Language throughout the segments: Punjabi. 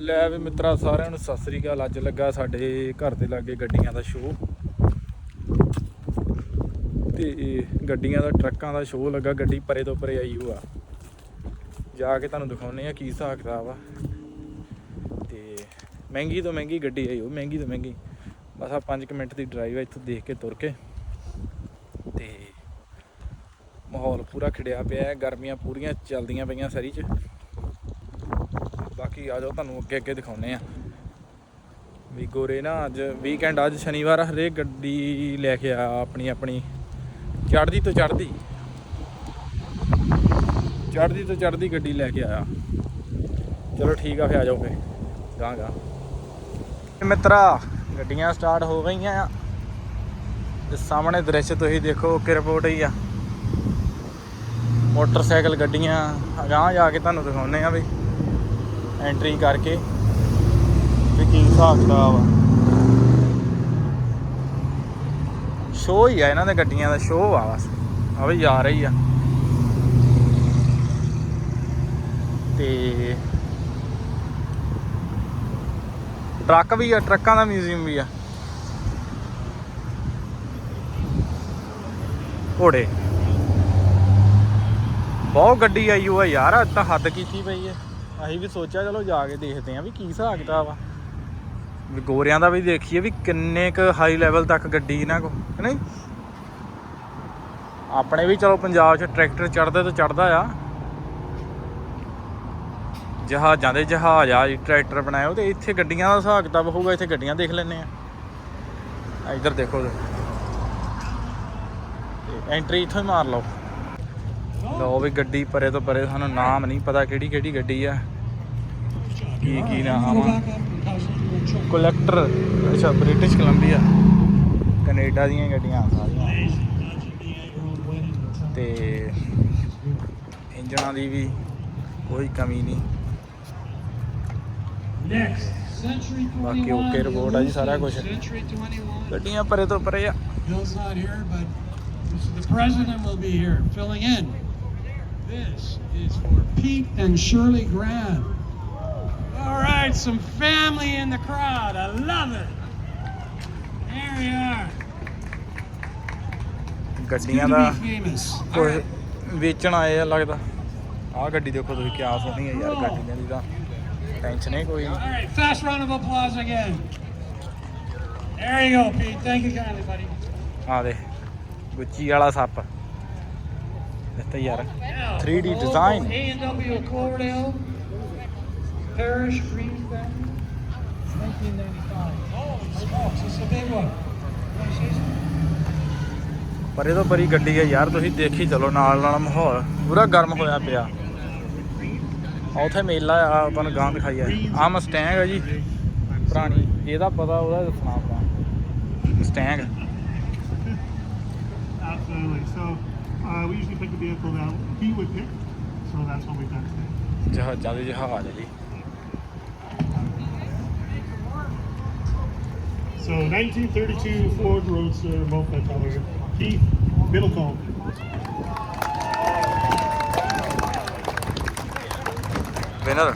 ਲੈ ਵੀ ਮਿੱਤਰਾ, ਸਾਰਿਆਂ ਨੂੰ ਸਤਿ ਸ੍ਰੀ ਅਕਾਲ। ਅੱਜ ਲੱਗਾ ਸਾਡੇ ਘਰ ਦੇ ਲਾਗੇ ਗੱਡੀਆਂ ਦਾ ਸ਼ੋਅ ਤੇ ਗੱਡੀਆਂ ਦਾ, ਟਰੱਕਾਂ ਦਾ ਸ਼ੋਅ ਲੱਗਾ, ਗੱਡੀ ਪਰੇ ਤੋਂ ਪਰੇ ਆਈ ਹੋਆ। ਜਾ ਕੇ ਤੁਹਾਨੂੰ ਦਿਖਾਉਨੇ ਆ ਕੀ ਹਿਸਾਬ ਕਿਤਾਬ ਆ। ਤੇ ਮਹਿੰਗੀ ਤੋਂ ਮਹਿੰਗੀ ਗੱਡੀ ਆਈ ਉਹ ਮਹਿੰਗੀ ਤੋਂ ਮਹਿੰਗੀ। ਬਸ ਆ 5 ਮਿੰਟ ਦੀ ਡਰਾਈਵ ਹੈ ਇੱਥੋਂ ਦੇਖ ਕੇ ਤੁਰ ਕੇ। ਤੇ ਮਾਹੌਲ ਪੂਰਾ ਖਿੜਿਆ ਪਿਆ ਹੈ ਗਰਮੀਆਂ ਪੂਰੀਆਂ ਚੱਲਦੀਆਂ ਪਈਆਂ ਸਰੀ 'ਚ। ਬਾਕੀ ਆ ਜਾਓ, ਤੁਹਾਨੂੰ ਅੱਗੇ ਅੱਗੇ ਦਿਖਾਉਨੇ ਆ ਵੀ ਗੋਰੇ ਨਾ ਅੱਜ ਵੀਕਐਂਡ ਅੱਜ ਸ਼ਨੀਵਾਰ ਹਰੇਕ ਗੱਡੀ ਲੈ ਕੇ ਆ, ਆਪਣੀ ਆਪਣੀ। ਚੜ੍ਹਦੀ ਤੋਂ ਚੜਦੀ ਚੜ੍ਹਦੀ ਤੋਂ ਚੜਦੀ ਗੱਡੀ ਲੈ ਕੇ ਆਇਆ। ਚਲੋ ਠੀਕ ਆ ਫੇ ਆ ਜਾਓ ਫੇ ਗਾਂ ਗਾਂ ਮਿੱਤਰਾ, ਗੱਡੀਆਂ ਸਟਾਰਟ ਹੋ ਗਈਆਂ ਆ। ਤੇ ਸਾਹਮਣੇ ਦ੍ਰਿਸ਼ ਤੁਸੀਂ ਦੇਖੋ ਕਿ ਰਿਪੋਰਟ ਹੀ ਆ। ਮੋਟਰਸਾਈਕਲ, ਗੱਡੀਆਂ ਅਗਾਂਹ ਜਾ ਕੇ ਤੁਹਾਨੂੰ ਦਿਖਾਉਨੇ ਆ ਵੀ। ਐਂਟਰੀ ਕਰਕੇ ਵੀ ਕੀ ਹਿਸਾਬ ਕਿਤਾਬ ਆ। ਸ਼ੋਅ ਹੀ ਆ ਇਹਨਾਂ ਦੇ ਗੱਡੀਆਂ ਦਾ ਸ਼ੋਅ ਆ ਬਸ। ਆ ਵੀ ਜਾ ਰਹੀ ਆ। ਤੇ ਟਰੱਕ ਵੀ ਆ, ਟਰੱਕਾਂ ਦਾ ਮਿਊਜ਼ੀਅਮ ਵੀ ਆ। ਘੋੜੇ। ਬਹੁਤ ਗੱਡੀ ਆਈ ਹੋਆ ਯਾਰ ਅੱਜ ਤਾਂ ਹੱਦ ਕੀਤੀ ਪਈ ਹੈ ਅਸੀਂ ਵੀ ਸੋਚਿਆ, ਚਲੋ ਜਾ ਕੇ ਦੇਖਦੇ ਆਂ ਵੀ ਕੀ ਹਿਸਾਬ ਕਿਤਾਬ ਆ। ਗੋਰਿਆਂ ਦਾ ਵੀ ਦੇਖੀਏ ਵੀ ਕਿੰਨੇ ਕ ਹਾਈ ਲੈਵਲ ਤੱਕ ਗੱਡੀ ਇਹਨਾਂ ਕੋ ਕਿ ਨਹੀਂ? ਆਪਣੇ ਵੀ ਚਲੋ ਪੰਜਾਬ 'ਚ ਟਰੈਕਟਰ ਚੜਦੇ ਤੇ ਚੜਦਾ ਆ। ਜਹਾਜ਼ਾਂ ਦੇ ਜਹਾਜ਼ ਆ ਟਰੈਕਟਰ ਬਣਾਇਓ ਤੇ ਇੱਥੇ ਗੱਡੀਆਂ ਦਾ ਹਿਸਾਬ ਕਿਤਾਬ ਹੋਊਗਾ, ਇੱਥੇ ਗੱਡੀਆਂ ਦੇਖ ਲੈਣੇ ਆ ਇੱਧਰ ਦੇਖੋ ਤੇ ਐਂਟਰੀ ਇੱਥੋਂ ਹੀ ਮਾਰ ਲਓ। ਲਓ ਵੀ ਗੱਡੀ ਪਰੇ ਤੋਂ ਪਰੇ ਸਾਨੂੰ ਨਾਮ ਨਹੀਂ ਪਤਾ ਕਿਹੜੀ ਕਿਹੜੀ ਗੱਡੀ ਆ। ਕੀ ਕੀ ਨਾਮ ਆ? ਕਲੈਕਟਰ ਅੱਛਾ ਬ੍ਰਿਟਿਸ਼ ਕੋਲੰਬੀਆ ਕੈਨੇਡਾ ਦੀਆਂ ਗੱਡੀਆਂ ਸਾਰੀਆਂ। ਤੇ ਇੰਜਣਾਂ ਦੀ ਵੀ ਕੋਈ ਕਮੀ ਨਹੀਂ। ਬਾਕੀ ਓਕੇ ਰਿਪੋਰਟ ਆ ਜੀ ਸਾਰਾ ਕੁਝ ਗੱਡੀਆਂ ਪਰੇ ਤੋਂ ਪਰੇ ਆ। Bill's not here, but the president will be here filling in. This is for Pete and Shirley Graham. All right, some family in the crowd. I love it. There we are. It's ਗੱਡੀਆਂ good the to be famous. All ਕੋਈ right. ਵੇਚਣ ਆਏ ਆ ਲੱਗਦਾ ਆਹ ਗੱਡੀ ਦੇਖੋ ਤੁਸੀਂ ਕਿਆ ਸੋਹਣੀ ਹੈ ਯਾਰ ਗੱਡੀਆਂ ਦੀ ਤਾਂ ਟੈਨਸ਼ਨ ਹੀ ਕੋਈ All ਨਹੀਂ right, fast round of applause again. There you go, Pete. Thank you kindly, buddy. ਆ ਦੇ ਗੁੱਚੀ ਵਾਲਾ ਸੱਪ ਦਿੱਤਾ ਯਾਰ Now, 3D the local design. A&W Cloverdale Parish Green Family, 1995. Holy smokes, this is a big one. Wanna say something? ਪਰੇ ਤੋਂ ਪਰੀ ਗੱਡੀ ਹੈ ਯਾਰ ਤੁਸੀਂ ਦੇਖੀ ਚਲੋ ਨਾਲ ਨਾਲ ਮਾਹੌਲ ਪੂਰਾ ਗਰਮ ਹੋਇਆ ਪਿਆ ਆ ਉੱਥੇ ਮੇਲਾ ਆ ਆਪਾਂ ਨੂੰ ਗਾਂ ਦਿਖਾਈ ਆ ਆ ਮਸਟੈਂਗ ਆ ਜੀ ਪੁਰਾਣੀ ਇਹਦਾ ਪਤਾ ਉਹਦਾ ਦੱਸਣਾ ਆਪਾਂ Mustang Absolutely. So uh, we usually pick a vehicle that he would pick. So that's what we've done today. ਜਹਾਜ਼ਾਂ ਦੇ ਜਹਾਜ਼ ਆ ਜੀ So 1932 Ford Roadster multi-color Keith Middlecombe. Winner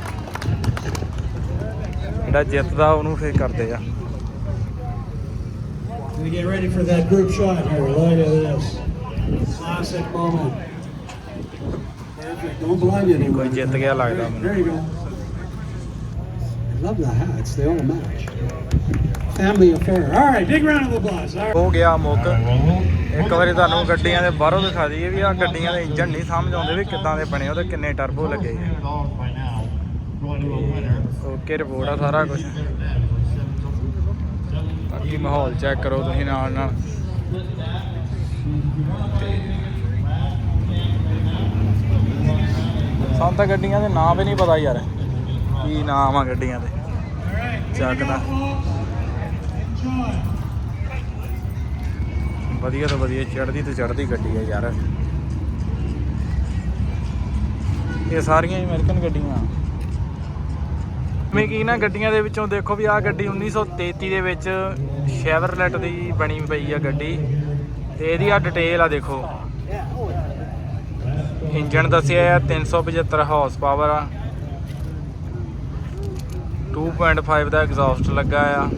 ਜਿਹੜਾ ਜਿੱਤਦਾ ਉਹਨੂੰ ਫੇਰ ਕਰਦੇ ਆ Gonna get ready for that group shot here. Look at this. Classic moment. Perfect. Don't blind anyone. ਕੋਈ ਜਿੱਤ ਗਿਆ ਲੱਗਦਾ There ਮੈਨੂੰ you go. I love the hats. They all match. Family affair. All right, big round of applause. All right. ਹੋ ਗਿਆ ਮੁੱਕ ਇੱਕ ਵਾਰੀ ਤੁਹਾਨੂੰ ਗੱਡੀਆਂ ਦੇ ਬਾਹਰੋਂ ਦਿਖਾ ਦਈਏ ਵੀ ਆ ਗੱਡੀਆਂ ਦੇ ਇੰਜਨ ਨਹੀਂ ਸਮਝ ਆਉਂਦੇ ਵੀ ਕਿੱਦਾਂ ਦੇ ਬਣੇ ਉਹਦੇ ਕਿੰਨੇ ਟਰਬੋ ਲੱਗੇ ਓਕੇ ਰਿਪੋਰਟ ਆ ਸਾਰਾ ਕੁਝ ਬਾਕੀ ਮਾਹੌਲ ਚੈੱਕ ਕਰੋ ਤੁਸੀਂ ਨਾਲ ਨਾਲ ਸਾਨੂੰ ਤਾਂ ਗੱਡੀਆਂ ਦੇ ਨਾਮ ਵੀ ਨਹੀਂ ਪਤਾ ਯਾਰ। ਕੀ ਨਾਮ ਆ ਗੱਡੀਆਂ ਦੇ? All right. ਵਧੀਆ ਤੋਂ ਵਧੀਆ ਚੜ੍ਹਦੀ ਤੋਂ ਚੜ੍ਹਦੀ ਗੱਡੀ ਹੈ ਯਾਰ। ਇਹ ਸਾਰੀਆਂ ਹੀ ਅਮਰੀਕਨ ਗੱਡੀਆਂ। ਮੈਂ ਕੀ ਨਾ ਗੱਡੀਆਂ ਦੇ ਵਿੱਚੋਂ ਦੇਖੋ ਵੀ ਆਹ ਗੱਡੀ 1933 ਦੇ ਵਿੱਚ ਸ਼ੈਵਰਲੈਟ ਦੀ ਬਣੀ ਪਈ ਆ ਗੱਡੀ। ਤੇ ਇਹਦੀ ਆ ਡਿਟੇਲ ਆ ਦੇਖੋ। ਇੰਜਨ ਦੱਸਿਆ ਆ 375 ਹਾਰਸ ਪਾਵਰ ਆ। 2.5 ਦਾ ਐਗਜ਼ੌਸਟ ਲੱਗਾ ਆ।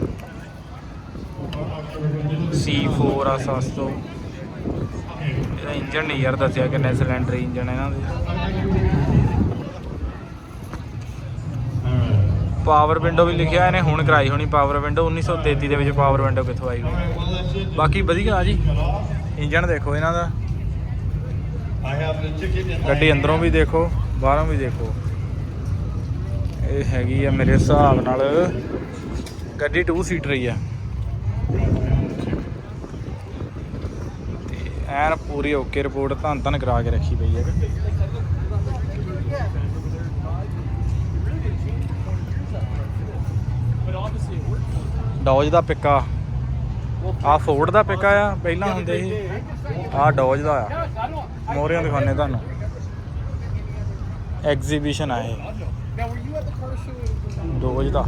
C4 ਆ ਸਸਤੋ ਇਹਦਾ ਇੰਜਨ ਨਹੀਂ ਯਾਰ ਦੱਸਿਆ ਕਿੰਨੇ ਸਿਲੰਡਰ ਇੰਜਨ ਇਹਨਾਂ ਦੇ। ਪਾਵਰ ਵਿੰਡੋ ਵੀ ਲਿਖਿਆ ਇਹਨੇ, ਹੁਣ ਕਰਾਈ ਹੋਣੀ ਪਾਵਰ ਵਿੰਡੋ 1933 ਦੇ ਵਿੱਚ ਪਾਵਰ ਵਿੰਡੋ ਕਿੱਥੋਂ ਆਈ ਹੋਣੀ? ਬਾਕੀ ਵਧੀਆ ਜੀ। ਇੰਜਨ ਦੇਖੋ ਇਹਨਾਂ ਦਾ। ਗੱਡੀ ਅੰਦਰੋਂ ਵੀ ਦੇਖੋ, ਬਾਹਰੋਂ ਵੀ ਦੇਖੋ। ਇਹ ਹੈਗੀ ਆ ਮੇਰੇ ਹਿਸਾਬ ਨਾਲ ਗੱਡੀ 2 ਸੀਟਰ ਹੀ ਆ। ਤੇ ਐਨ ਪੂਰੀ ਓਕੇ ਰਿਪੋਰਟ ਧੰਨ ਧੰਨ ਕਰਾ ਕੇ ਰੱਖੀ ਪਈ ਹੈ ਡੌਜ ਦਾ ਪਿੱਕਾ। ਆ ਫੋਰਡ ਦਾ ਪਿੱਕਾ ਆ, ਪਹਿਲਾਂ ਹੁੰਦੇ ਸੀ। ਆ ਡੋਜ਼ ਦਾ ਆ। ਮੋਰਿਆਂ ਦਿਖਾਣੇ ਤੁਹਾਨੂੰ। ਐਗਜ਼ੀਬਿਸ਼ਨ ਆ ਇਹ। ਡੌਜ ਦਾ।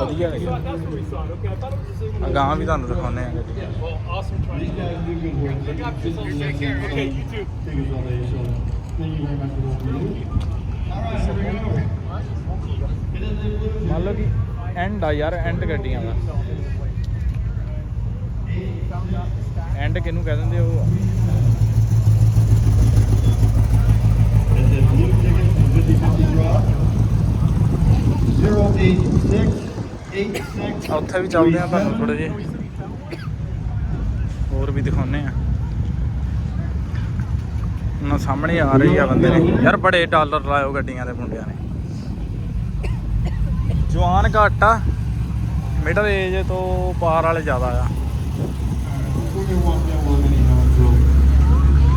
ਵਧੀਆ ਲੱਗਿਆ ਅਗਾਂਹ ਵੀ ਤੁਹਾਨੂੰ ਦਿਖਾਉਂਦੇ ਆ ਮੰਨ ਲਓ ਕਿ ਐਂਡ ਆ ਯਾਰ ਐਂਡ ਗੱਡੀਆਂ ਦਾ। ਐਂਡ ਕਿਹਨੂੰ ਕਹਿ ਦਿੰਦੇ ਉਹ? ਉੱਥੇ ਵੀ ਚੱਲਦੇ ਆ ਤੁਹਾਨੂੰ ਥੋੜੇ ਜਿਹੇ। ਹੋਰ ਵੀ ਦਿਖਾਉਨੇ ਆ। ਉਹਨਾਂ ਸਾਹਮਣੇ ਆ ਰਹੀ ਆ ਬੰਦੇ ਨੇ। ਯਾਰ ਬੜੇ ਡਾਲਰ ਲਾਇਓ ਗੱਡੀਆਂ ਦੇ ਮੁੰਡਿਆਂ ਨੇ। ਜਵਾਨ ਘੱਟ ਆ ਮਿਡਲ ਏਜ ਤੋਂ ਪਾਰ ਵਾਲੇ ਜ਼ਿਆਦਾ ਆ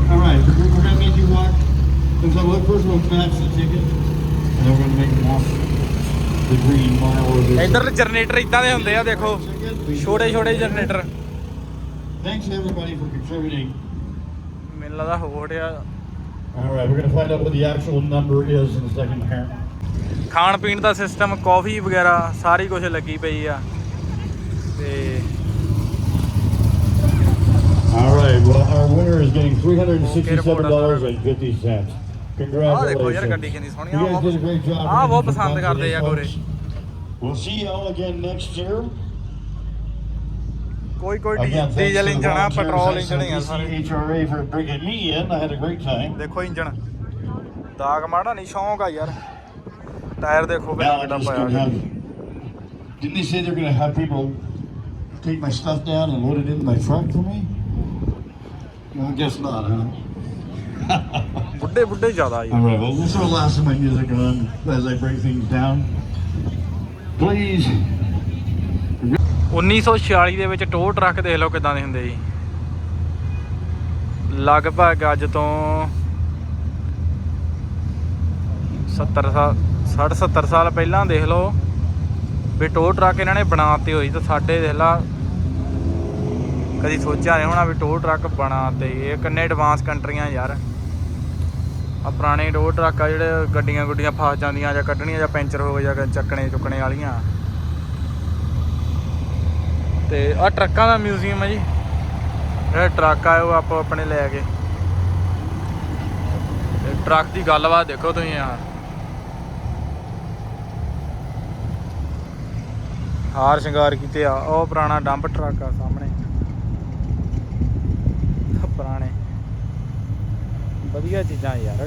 All right, we're we're gonna make you walk. Looks like, well, first we'll match the ticket, and then we're gonna make them walk the green mile or the. ਇੱਧਰ ਜਨਰੇਟਰ ਇਦਾਂ ਦੇ ਹੁੰਦੇ ਆ ਦੇਖੋ ਛੋਟੇ ਛੋਟੇ generator Thanks everybody for contributing. ਮੈਨੂੰ ਲੱਗਦਾ ਹੋੜ ਆ All right, we're gonna find out what the actual number is in a second here. ਖਾਣ ਪੀਣ ਦਾ ਸਿਸਟਮ ਕਾਫੀ ਵਗੈਰਾ ਸਾਰੀ ਕੁਝ ਲੱਗੀ ਪਈ ਆ ਤੇ All right, well, our winner is getting three hundred and Okay, sixty-seven dollars and fifty cents. ਆਹ ਦੇਖੋ ਯਾਰ ਗੱਡੀ Congratulations. ਕਿੰਨੀ ਸੋਹਣੀ You ਆ guys did a great job. ਆਹ ਬਹੁਤ We're gonna ਪਸੰਦ ਕਰਦੇ ਆ ਗੋਰੇ. We'll see you all again next year. ਕੋਈ ਕੋਈ Again, thanks diesel the engine ਆ volunteers ਪੈਟਰੋਲ at ਇੰਜਣ ਹੀ ਆ ਸਾਰੇ CHRA for bringing me in. I had a great time. ਦੇਖੋ ਇੰਜਣ ਦਾਗ ਮਾੜਾ ਨਹੀਂ ਸ਼ੌਂਕ ਆ ਯਾਰ ਟਾਇਰ ਦੇਖੋ ਕਿੰਨਾ gonna ਪਾਇਆ didn't they say they're gonna have people take my stuff down and load it in my truck for me? Well, I guess not, huh? ਬੁੱਢੇ ਬੁੱਢੇ ਜ਼ਿਆਦਾ All right, well, we'll throw lots of my music on as I break things down. Please, 1946 ਦੇ ਵਿੱਚ ਟੋ ਟਰੱਕ ਦੇਖ ਲਓ ਕਿਦਾਂ ਦੇ ਹੁੰਦੇ ਜੀ ਲਗਭਗ ਅੱਜ ਤੋਂ 70 ਸਾਲ 60 70 ਸਾਲ ਪਹਿਲਾਂ ਦੇਖ ਲਓ ਵੀ ਟੋ ਟਰੱਕ ਇਹਨਾਂ ਨੇ ਬਣਾਤੇ ਹੋਈ ਤਾਂ ਸਾਡੇ ਦੇਖ ਲਾ, ਕਦੀ ਸੋਚਿਆ ਨਹੀਂ ਹੋਣਾ ਵੀ ਟੋ ਟਰੱਕ ਬਣਾਤੇ, ਇਹ ਕਿੰਨੇ ਐਡਵਾਂਸ ਕੰਟਰੀਆਂ ਯਾਰ। ਆ ਪੁਰਾਣੇ ਟੋ ਟਰੱਕ ਆ ਜਿਹੜੇ ਗੱਡੀਆਂ ਗੁੱਡੀਆਂ ਫਸ ਜਾਂਦੀਆਂ ਜਾਂ ਕੱਢਣੀਆਂ ਜਾਂ ਪੈਂਚਰ ਹੋ ਗਏ ਜਾਂ ਚੱਕਣੇ ਚੁੱਕਣੇ ਵਾਲੀਆਂ। ਤੇ ਆ ਟਰੱਕਾਂ ਦਾ ਮਿਊਜ਼ੀਅਮ ਹੈ ਜੀ। ਜਿਹੜਾ ਟਰੱਕ ਆ, ਉਹ ਆਪੋ ਆਪਣੇ ਲੈ ਕੇ ਟਰੱਕ ਦੀ ਗੱਲਬਾਤ ਦੇਖੋ ਤੁਸੀਂ ਯਾਰ ਹਾਰ ਸ਼ਿੰਗਾਰ ਕੀਤੇ ਆ, ਉਹ ਪੁਰਾਣਾ ਡੰਪ ਟਰੱਕ ਆ ਸਾਹਮਣੇ। ਪੁਰਾਣੇ। ਵਧੀਆ ਚੀਜ਼ਾਂ ਯਾਰ।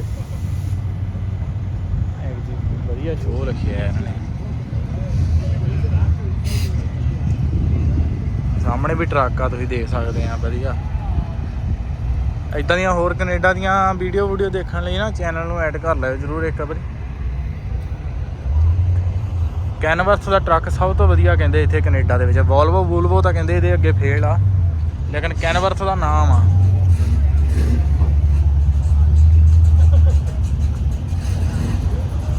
ਇੱਕ ਜੀ ਵਧੀਆ ਸ਼ੋਅ ਰੱਖਿਆ ਇਹਨਾਂ ਨੇ। ਸਾਹਮਣੇ ਵੀ ਟਰੱਕ ਆ, ਤੁਸੀਂ ਦੇਖ ਸਕਦੇ ਆ, ਵਧੀਆ। ਇਦਾਂ ਦੀਆਂ ਹੋਰ ਕੈਨੇਡਾ ਦੀਆਂ ਵੀਡੀਓ ਵੀਡੀਓ ਦੇਖਣ ਲਈ ਨਾ, ਚੈਨਲ ਨੂੰ ਐਡ ਕਰ ਲਿਓ ਜਰੂਰ ਇੱਕ ਵਾਰੀ। ਕੈਨਵਸ ਦਾ ਟਰੱਕ ਸਭ ਤੋਂ ਵਧੀਆ ਕਹਿੰਦੇ ਇੱਥੇ ਕੈਨੇਡਾ ਦੇ ਵਿੱਚ। ਵੋਲਵੋ, ਵੂਲਵੋ ਤਾਂ ਕਹਿੰਦੇ ਇਹਦੇ ਅੱਗੇ ਫੇਲ ਆ। ਲੇਕਿਨ ਕੈਨਵਰਥ ਦਾ ਨਾਮ ਆ।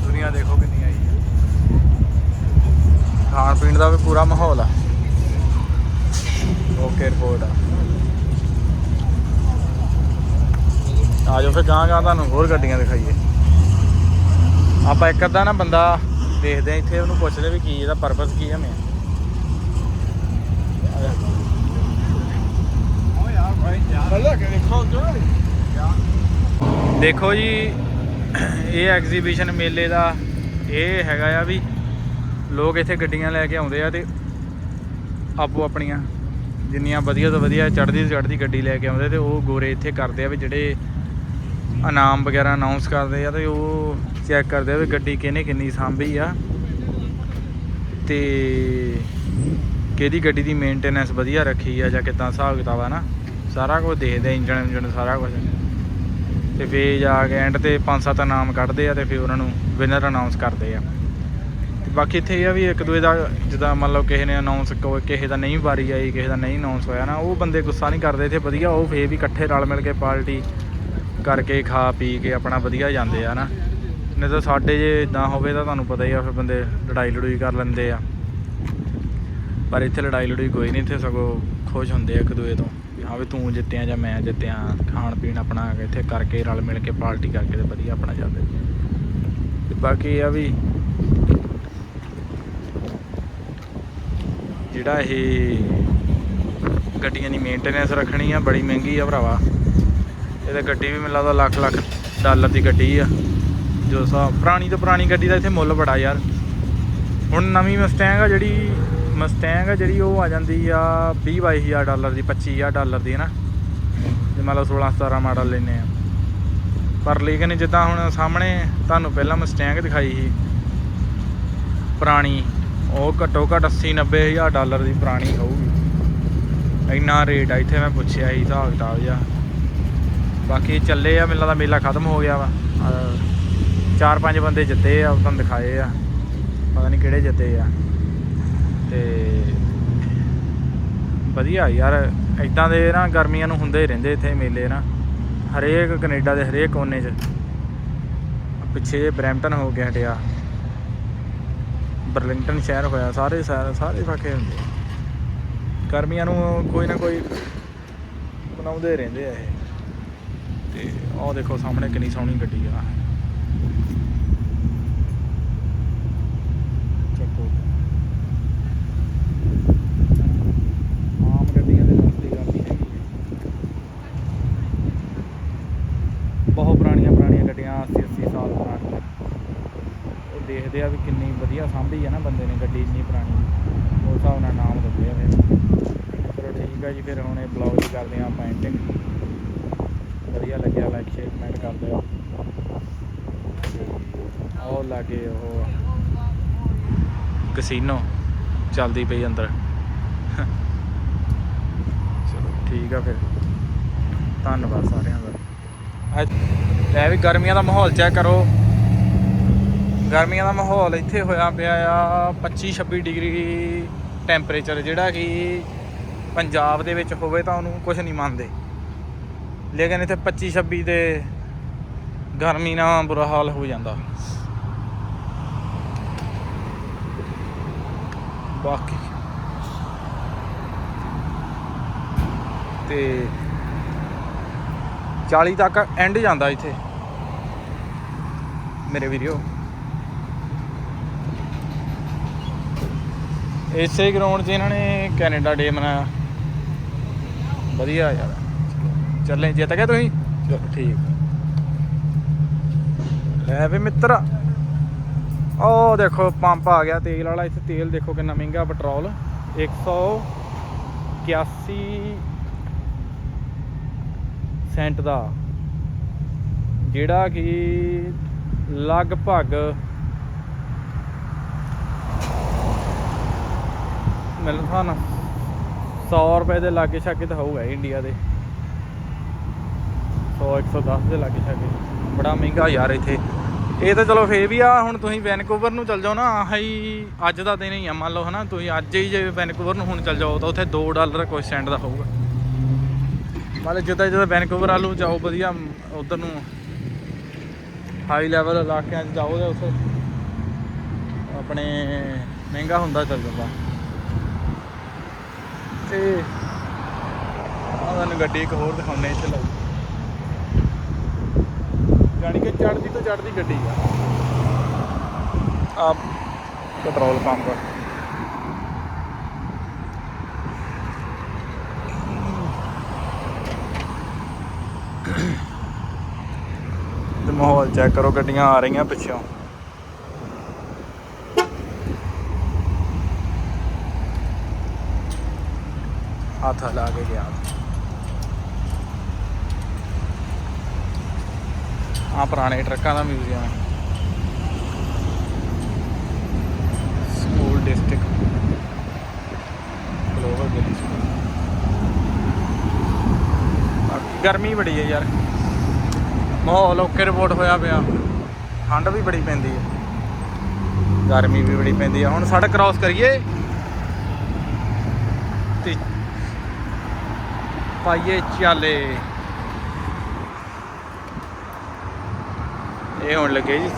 ਦੁਨੀਆ ਦੇਖੋ ਕਿੰਨੀ ਆਈ ਹੈ ਖਾਣ ਪੀਣ ਦਾ ਵੀ ਪੂਰਾ ਮਾਹੌਲ ਆ। ਓਕੇ ਰਿਪੋਰਟ ਆ। ਆ ਜਾਓ ਫਿਰ ਗਾਂ ਗਾਂ ਤੁਹਾਨੂੰ ਹੋਰ ਗੱਡੀਆਂ ਦਿਖਾਈਏ। ਆਪਾਂ ਇੱਕ ਅੱਧਾ ਨਾ ਬੰਦਾ ਦੇਖਦੇ ਆ, ਇੱਥੇ ਉਹਨੂੰ ਪੁੱਛਦੇ ਵੀ ਕੀ ਇਹਦਾ ਪਰਪਸ ਕੀ ਹੈ ਮੈਂ ਦੇਖੋ ਜੀ, ਇਹ ਐਗਜ਼ੀਬਿਸ਼ਨ ਮੇਲੇ ਦਾ ਇਹ ਹੈਗਾ ਆ ਵੀ ਲੋਕ ਇੱਥੇ ਗੱਡੀਆਂ ਲੈ ਕੇ ਆਉਂਦੇ ਆ ਤੇ ਆਪੋ ਆਪਣੀਆਂ ਜਿੰਨੀਆਂ ਵਧੀਆ ਤੋਂ ਵਧੀਆ ਚੜ੍ਹਦੀ ਚੜ੍ਹਦੀ ਗੱਡੀ ਲੈ ਕੇ ਆਉਂਦੇ ਤੇ ਉਹ ਗੋਰੇ ਇੱਥੇ ਕਰਦੇ ਆ ਵੀ ਜਿਹੜੇ ਇਨਾਮ ਵਗੈਰਾ ਅਨਾਉਂਸ ਕਰਦੇ ਆ ਤੇ ਉਹ ਚੈੱਕ ਕਰਦੇ ਆ ਵੀ ਗੱਡੀ ਕਿਹਨੇ ਕਿੰਨੀ ਸਾਂਭੀ ਆ। ਤੇ ਕਿਹਦੀ ਗੱਡੀ ਦੀ ਮੇਨਟੇਨੈਂਸ ਵਧੀਆ ਰੱਖੀ ਆ ਜਾਂ ਕਿਦਾਂ ਹਿਸਾਬ ਕਿਤਾਬ ਆ ਨਾ, ਸਾਰਾ ਕੁਝ ਦੇਖਦੇ ਇੰਜਣ ਇੰਜਣ ਸਾਰਾ ਕੁਝ। ਤੇ ਫੇਰ ਜਾ ਕੇ ਐਂਡ ਤੇ ਪੰਜ ਸੱਤ ਨਾਮ ਕੱਢਦੇ ਆ ਤੇ ਫਿਰ ਉਹਨਾਂ ਨੂੰ ਵਿਨਰ ਅਨਾਉਂਸ ਕਰਦੇ ਆ। ਤੇ ਬਾਕੀ ਇੱਥੇ ਇਹ ਆ ਵੀ ਇੱਕ ਦੂਏ ਦਾ ਜਿੱਦਾਂ ਮੰਨ ਲਓ ਕਿਸੇ ਨੇ ਅਨਾਉਂਸ ਕਿਸੇ ਦਾ ਨਹੀਂ ਵਾਰੀ ਆਈ, ਕਿਸੇ ਦਾ ਨਹੀਂ ਅਨਾਉਂਸ ਹੋਇਆ ਨਾ, ਉਹ ਬੰਦੇ ਗੁੱਸਾ ਨਹੀਂ ਕਰਦੇ ਇੱਥੇ, ਵਧੀਆ ਉਹ ਫੇਰ ਵੀ ਇਕੱਠੇ ਰਲ ਮਿਲ ਕੇ ਪਾਰਟੀ ਕਰਕੇ ਖਾ ਪੀ ਕੇ ਆਪਣਾ ਵਧੀਆ ਜਾਂਦੇ ਆ ਨਾ। ਨਹੀਂ ਤਾਂ ਸਾਡੇ ਜੇ ਇਦਾਂ ਹੋਵੇ ਤਾਂ ਤੁਹਾਨੂੰ ਪਤਾ ਹੀ ਆ, ਫਿਰ ਬੰਦੇ ਲੜਾਈ ਲੜੂਈ ਕਰ ਲੈਂਦੇ ਆ। ਪਰ ਇੱਥੇ ਲੜਾਈ ਲੜੂਈ ਕੋਈ ਨਹੀਂ, ਇੱਥੇ ਸਗੋਂ ਖੁਸ਼ ਹੁੰਦੇ ਆ ਇੱਕ ਦੂਏ ਤੋਂ ਵੀ ਹਾਂ ਵੀ ਤੂੰ ਜਿੱਤਿਆ ਜਾਂ ਮੈਂ ਜਿੱਤਿਆ, ਖਾਣ ਪੀਣ ਆਪਣਾ ਇੱਥੇ ਕਰਕੇ ਰਲ ਮਿਲ ਕੇ ਪਾਰਟੀ ਕਰਕੇ ਤੇ ਵਧੀਆ ਆਪਣਾ ਜਾਂਦੇ ਤੇ ਬਾਕੀ ਇਹ ਆ ਵੀ ਜਿਹੜਾ ਇਹ ਗੱਡੀਆਂ ਦੀ ਮੇਨਟੇਨੈਂਸ ਰੱਖਣੀ ਆ, ਬੜੀ ਮਹਿੰਗੀ ਆ ਭਰਾਵਾ। ਇਹ ਤਾਂ ਗੱਡੀ ਵੀ ਮੈਨੂੰ ਲੱਗਦਾ ਲੱਖ ਲੱਖ ਡਾਲਰ ਦੀ ਗੱਡੀ ਆ। ਜੋ ਸਾ ਪੁਰਾਣੀ ਤੋਂ ਪੁਰਾਣੀ ਗੱਡੀ ਦਾ ਇੱਥੇ ਮੁੱਲ ਬੜਾ ਯਾਰ। ਹੁਣ ਨਵੀਂ ਮਸਟੈਂਗ ਆ ਜਿਹੜੀ ਮਸਟੈਂਗ ਆ ਜਿਹੜੀ ਉਹ ਆ ਜਾਂਦੀ ਆ 20 22000 ਡਾਲਰ ਦੀ 25000 ਡਾਲਰ ਦੀ ਹੈ ਨਾ। ਜੇ ਮੰਨ ਲਓ 16 17 ਮਾਡਲ ਲੈਨੇ ਆ। ਪਰ ਲੇਕਿਨ ਜਿੱਦਾਂ ਹੁਣ ਸਾਹਮਣੇ ਤੁਹਾਨੂੰ ਪਹਿਲਾਂ ਮਸਟੈਂਗ ਦਿਖਾਈ ਸੀ, ਪੁਰਾਣੀ, ਉਹ ਘੱਟੋ ਘੱਟ 80 90000 ਡਾਲਰ ਦੀ ਪੁਰਾਣੀ ਹੋਊਗੀ। ਇੰਨਾ ਰੇਟ ਆ, ਇੱਥੇ ਮੈਂ ਪੁੱਛਿਆ ਸੀ ਹਿਸਾਬ ਕਿਤਾਬ ਜਿਹਾ। ਬਾਕੀ ਚੱਲੇ ਆ, ਮੇਲਾ ਦਾ ਮੇਲਾ ਖਤਮ ਹੋ ਗਿਆ ਵਾ। ਚਾਰ ਪੰਜ ਬੰਦੇ ਜਿੱਤੇ ਆ ਤੁਹਾਨੂੰ ਦਿਖਾਏ ਆ। ਪਤਾ ਨਹੀਂ ਕਿਹੜੇ ਜਿੱਤੇ ਆ। ਤੇ ਵਧੀਆ ਯਾਰ ਇਦਾਂ ਦੇ ਨਾ ਗਰਮੀਆਂ ਨੂੰ ਹੁੰਦੇ ਹੀ ਰਹਿੰਦੇ ਇੱਥੇ ਮੇਲੇ ਨਾ। ਹਰੇਕ ਕੈਨੇਡਾ ਦੇ ਹਰੇਕ ਕੋਨੇ 'ਚ। ਪਿੱਛੇ ਜੇ ਬਰੈਂਪਟਨ ਹੋ ਗਿਆ ਹਟਿਆ। ਬਰਲਿੰਗਟਨ ਸ਼ਹਿਰ ਹੋਇਆ, ਸਾਰੇ ਸ਼ਹਿਰ ਸਾਰੇ ਫਾਕੇ ਹੁੰਦੇ ਆ। ਗਰਮੀਆਂ ਨੂੰ ਕੋਈ ਨਾ ਕੋਈ ਬਣਾਉਂਦੇ ਰਹਿੰਦੇ ਆ ਇਹ। ਤੇ ਉਹ ਦੇਖੋ ਸਾਹਮਣੇ ਕਿੰਨੀ ਸੋਹਣੀ ਗੱਡੀ ਆ। ਚੱਕੋ ਆਮ ਗੱਡੀਆਂ ਦੇ ਨਾਲ ਦੀ ਗੱਲ ਨਹੀਂ ਹੈਗੀ। ਬਹੁਤ ਪੁਰਾਣੀਆਂ ਪੁਰਾਣੀਆਂ ਗੱਡੀਆਂ 80 80 ਸਾਲ ਦੇਖਦੇ ਆ ਵੀ ਕਿੰਨੀ ਵਧੀਆ ਸਾਂਭੀ ਆ ਨਾ ਬੰਦੇ ਨੇ ਗੱਡੀ ਇੰਨੀ ਪੁਰਾਣੀ। ਉਸ ਹਿਸਾਬ ਨਾਲ ਨਾਮ ਦਿੰਦੇ ਆ ਫਿਰ। ਚਲੋ ਠੀਕ ਆ ਜੀ, ਫਿਰ ਹੁਣ ਇਹ ਬਲੌਗ ਹੀ ਕਰਦੇ ਆ ਆਪਾਂ ਐਂਡਿੰਗ ਵਧੀਆ ਲੱਗਿਆ ਲਾਈਕ ਸ਼ੇਅਰ ਕਮੈਂਟ ਕਰ ਦਿਓ ਉਹ ਲਾਗੇ ਉਹ। ਕਸੀਨੋ ਚੱਲਦੀ ਪਈ ਅੰਦਰ। ਚਲੋ ਠੀਕ ਆ ਫਿਰ। ਧੰਨਵਾਦ ਸਾਰਿਆਂ ਦਾ। ਅੱਜ ਲੈ ਵੀ ਗਰਮੀਆਂ ਦਾ ਮਾਹੌਲ ਚੈੱਕ ਕਰੋ। ਗਰਮੀਆਂ ਦਾ ਮਾਹੌਲ ਇੱਥੇ ਹੋਇਆ ਪਿਆ ਆ 25 26 ਡਿਗਰੀ ਟੈਂਪਰੇਚਰ, ਜਿਹੜਾ ਕਿ ਪੰਜਾਬ ਦੇ ਵਿੱਚ ਹੋਵੇ ਤਾਂ ਉਹਨੂੰ ਕੁਝ ਨਹੀਂ ਮੰਨਦੇ। ਲੇਕਿਨ ਇੱਥੇ 25 26 ਦੇ ਗਰਮੀ ਨਾਲ ਬੁਰਾ ਹਾਲ ਹੋ ਜਾਂਦਾ। ਬਾਕੀ। ਤੇ 40 ਤੱਕ ਐਂਡ ਜਾਂਦਾ ਇੱਥੇ। ਮੇਰੇ ਵੀਡੀਓ ਇਸੇ ਗਰਾਊਂਡ 'ਚ ਇਹਨਾਂ ਨੇ ਕੈਨੇਡਾ ਡੇ ਮਨਾਇਆ। ਵਧੀਆ ਯਾਰ। ਚੱਲੇ ਜਿੱਤ ਗਏ ਤੁਸੀਂ? ਚਲੋ ਠੀਕ। ਲੈ ਵੀ ਮਿੱਤਰ। ਉਹ ਦੇਖੋ ਪੰਪ ਆ ਗਿਆ, ਤੇਲ ਵਾਲਾ, ਇੱਥੇ ਤੇਲ ਦੇਖੋ ਕਿੰਨਾ ਮਹਿੰਗਾ, ਪੈਟਰੋਲ। 181 ਸੈਂਟ ਦਾ। ਜਿਹੜਾ ਕਿ ਲਗਭਗ ਮੈਨੂੰ ਤੁਹਾਨੂੰ 100 ਰੁਪਏ ਦੇ ਲਾਗੇ ਛਾਗੇ ਤਾਂ ਹੋਊਗਾ ਇੰਡੀਆ ਦੇ। 100 110 ਦੇ ਲਾਗੇ ਛਾਗੇ। ਬੜਾ ਮਹਿੰਗਾ ਯਾਰ ਇੱਥੇ। ਇਹ ਤਾਂ ਚਲੋ ਫੇਰ ਵੀ ਆ, ਹੁਣ ਤੁਸੀਂ ਵੈਨਕੂਵਰ ਨੂੰ ਚੱਲ ਜਾਓ ਨਾ, ਆਹੀ ਅੱਜ ਦਾ ਦਿਨ ਹੀ ਆ, ਮੰਨ ਲਓ ਹਨਾ, ਤੁਸੀਂ ਅੱਜ ਹੀ ਜੇ ਵੈਨਕੂਵਰ ਨੂੰ ਹੁਣ ਚੱਲ ਜਾਓ, ਤਾਂ ਉੱਥੇ 2 ਡਾਲਰ ਕੋਈ ਸੈਂਟ ਦਾ ਹੋਊਗਾ। ਮਤਲਬ ਜਿੱਦਾਂ ਜਿੱਦਾਂ ਵੈਨਕੂਵਰ ਆਲੂ ਜਾਓ, ਵਧੀਆ, ਉਧਰ ਨੂੰ ਹਾਈ ਲੈਵਲ ਇਲਾਕਿਆਂ 'ਚ ਜਾਓ ਤੇ ਉੱਥੇ ਆਪਣੇ ਮਹਿੰਗਾ ਹੁੰਦਾ ਚੱਲ ਜਾਂਦਾ। ਤੇ ਆਹ ਤੁਹਾਨੂੰ ਗੱਡੀ ਇੱਕ ਹੋਰ ਦਿਖਾਉਣੇ ਇੱਥੇ ਲਾਈ ਜਾਨੀ ਕਿ ਚੜਦੀ ਤੋਂ ਚੜਦੀ ਗੱਡੀ ਆ। ਆ ਪੈਟਰੋਲ ਪੰਪ। ਤੇ ਮਾਹੌਲ ਚੈੱਕ ਕਰੋ ਗੱਡੀਆਂ ਆ ਰਹੀਆਂ ਪਿੱਛੋਂ। ਹੱਥ ਲਾ ਕੇ ਗਿਆ। ਆ ਪੁਰਾਣੇ ਟਰੱਕਾਂ ਦਾ ਮਿਊਜ਼ੀਅਮ ਹੈ। ਸਕੂਲ ਡਿਸਟ੍ਰਿਕਟ ਗਲੋਬਲ ਗਿੱਲੀ ਸਕੂਲ ਬਾਕੀ ਗਰਮੀ ਬੜੀ ਹੈ ਯਾਰ। ਮਾਹੌਲ ਓਕੇ ਰਿਪੋਰਟ ਹੋਇਆ ਪਿਆ। ਠੰਡ ਵੀ ਬੜੀ ਪੈਂਦੀ ਹੈ। ਗਰਮੀ ਵੀ ਬੜੀ ਪੈਂਦੀ ਹੈ। ਹੁਣ ਸੜਕ ਕ੍ਰਾਸ ਕਰੀਏ। ਤੇ ਪਾਈਏ ਚਾਲੇ। ਇਹ ਹੁਣ ਲੱਗੇ ਜੀ